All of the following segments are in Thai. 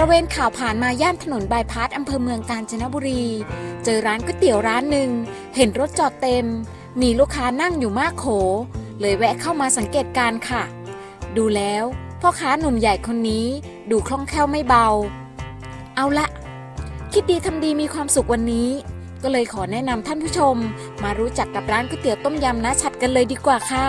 ระเวนข่าวผ่านมาย่านถนนบายพาสอำเภอเมืองกาญจนบุรี เจอร้านก๋วยเตี๋ยวร้านหนึ่ง เห็นรถจอดเต็ม มีลูกค้านั่งอยู่มากโข เลยแวะเข้ามาสังเกตการค่ะ ดูแล้วพ่อค้าหนุ่มใหญ่คนนี้ดูคล่องแคล่วไม่เบา เอาละ คิดดีทำดีมีความสุขวันนี้ ก็เลยขอแนะนำท่านผู้ชม มารู้จักกับร้านก๋วยเตี๋ยวต้มยำนะชัดกันเลยดีกว่าค่ะ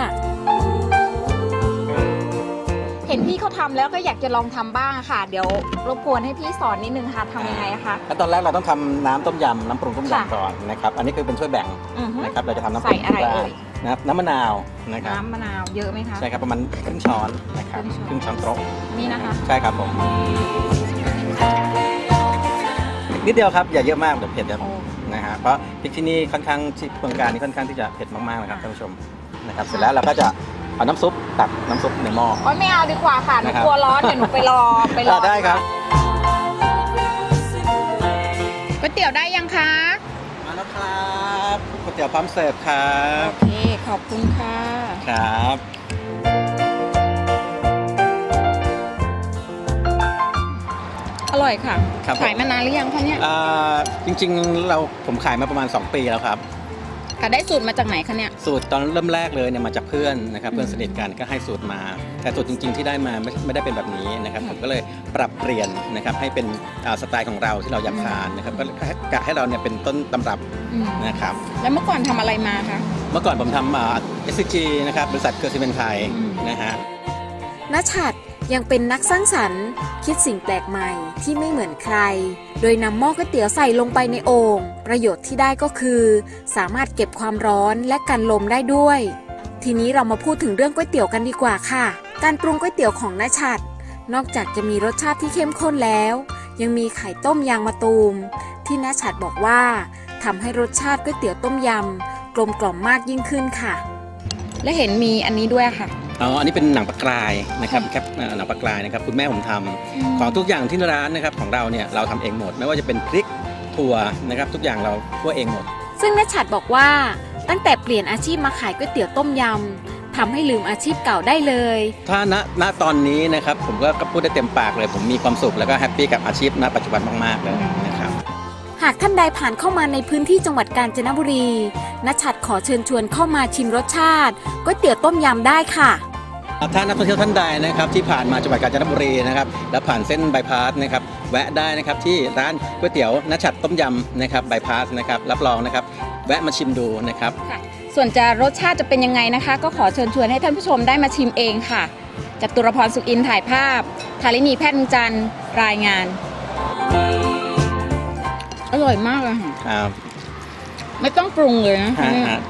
ห็นพี่เขาทำแล้วก็อยากจะลองทำบ้างค่ะ เดี๋ยวรบกวนให้พี่สอนนิดนึงค่ะทำยังไงคะ ขั้นตอนแรกเราต้องทำน้ำต้มยำน้ำปรุงต้มค่ะยำก่อนนะครับ อันนี้คือเป็นช่วยแบ่งอือฮึนะครับ เราจะทำน้ำปใส่รุงอะไรด้เอ่ย นะครับน้ำมะนาวนะครับ น้ำมะนาวเยอะไหมคะ ใช่ครับประมาณครึ่งช้อนนะครับคครึ่รึ่งงช้ช้ออนน โต๊ะนี่นะคะ ใช่ครับผมนิดเดียวครับอย่าเยอะมากเดี๋ยวเผ็ดครับโอ้ นะฮะเพราะพริกที่นี่ค่อนข้างที่เมืองการนี่ค่อนข้างที่จะเผ็ดมากๆนะครับท่านผู้ชมนะครับเสร็จแล้วเราก็จะ เอาน้ำซุปตักน้ำซุปในหม้อ โอ้ยไม่เอาดีกว่าค่ะหนูนะครับ กลัวร้อนเดี๋ยวหนูไปรอไปรอได้ครับ ก๋วยเตี๋ยวได้ยังคะ มาแล้วครับก๋วยเตี๋ยวพร้อมเสิร์ฟครับโอเค ขอบคุณค่ะ ครับ อร่อยค่ะ ครับผม ขายมานานหรือยังคะเนี่ย อ่าจริงๆเราผมขายมาประมาณ 2 ปีแล้วครับ ค่ะได้สูตรมาจากไหนคะเนี่ย สูตรตอนเริ่มแรกเลยเนี่ยมาจากเพื่อนนะครับอืมเพื่อนสนิทกันก็ให้สูตรมา แต่สูตรจริง ๆที่ได้มาไม่ไม่ได้เป็นแบบนี้นะครับอืมผมก็เลยปรับเปลี่ยนนะครับให้เป็นอ่าสไตล์ของเราที่เราอยากทานนะครับก็กะให้เราเนี่ยเป็นต้นตำรับอืม นะครับแล้วเมื่อก่อนทำอะไรมาคะ เมื่อก่อนผมทำอ่า SCG นะครับบริษัทเกอร์ซิเมนไทยอืม นะฮะ นชัดยังเป็นนักสร้างสรรค์ คิดสิ่งแปลกใหม่ที่ไม่เหมือนใคร โดยนำหม้อก๋วยเตี๋ยวใส่ลงไปในโอ่งประโยชน์ที่ได้ก็คือ สามารถเก็บความร้อนและกันลมได้ด้วย ทีนี้เรามาพูดถึงเรื่องก๋วยเตี๋ยวกันดีกว่าค่ะ การปรุงก๋วยเตี๋ยวของนชัดนอกจากจะมีรสชาติที่เข้มข้นแล้ว ยังมีไข่ต้มยางมะตูม ที่นชัดบอกว่าทำให้รสชาติก๋วยเตี๋ยวต้มยำกลมกล่อมมากยิ่งขึ้นค่ะ และเห็นมีอันนี้ด้วยค่ะ อ๋ออันนี้เป็นหนังปลากรายนะครับแคปเอ่อหนังปลากรายนะครับคุณแม่ผมทำของทุกอย่างที่ร้านนะครับของเราเนี่ยเราทำเองหมด ไม่ว่าจะเป็นพริกถั่วนะครับทุกอย่างเราคั่วเองหมด ซึ่งนชัดบอกว่าตั้งแต่เปลี่ยนอาชีพมาขายก๋วยเตี๋ยวต้มยำทำให้ลืมอาชีพเก่าได้เลย ถ้าณณตอนนี้นะครับผมก็พูดได้เต็มปากเลย ผมมีความสุขแล้วก็แฮปปี้กับอาชีพณปัจจุบันมากๆเลยนะครับหากท่านใดผ่านเข้ามาในพื้นที่จังหวัดกาญจนบุรีนชัดขอเชิญชวนเข้ามาชิมรสชาติก๋วยเตี๋ยวต้มยำได้ค่ะ ถ้านักท่องเที่ยวท่านใดนะครับที่ผ่านมาจังหวัดกาญจนบุรีนะครับแล้วผ่านเส้นบายพาสนะครับแวะได้นะครับที่ร้านก๋วยเตี๋ยวนัชชัดต้มยำนะครับบายพาสนะครับรับรองนะครับแวะมาชิมดูนะครับส่วนจะรสชาติจะเป็นยังไงนะคะ ก็ขอเชิญชวนให้ท่านผู้ชมได้มาชิมเองค่ะจากตุรพรสุขอินถ่ายภาพธารินีแพทย์เมืองจันทร์รายงาน อร่อยมากเลยค่ะครับไม่ต้องปรุงเลยนะฮะเนี่ยฮะ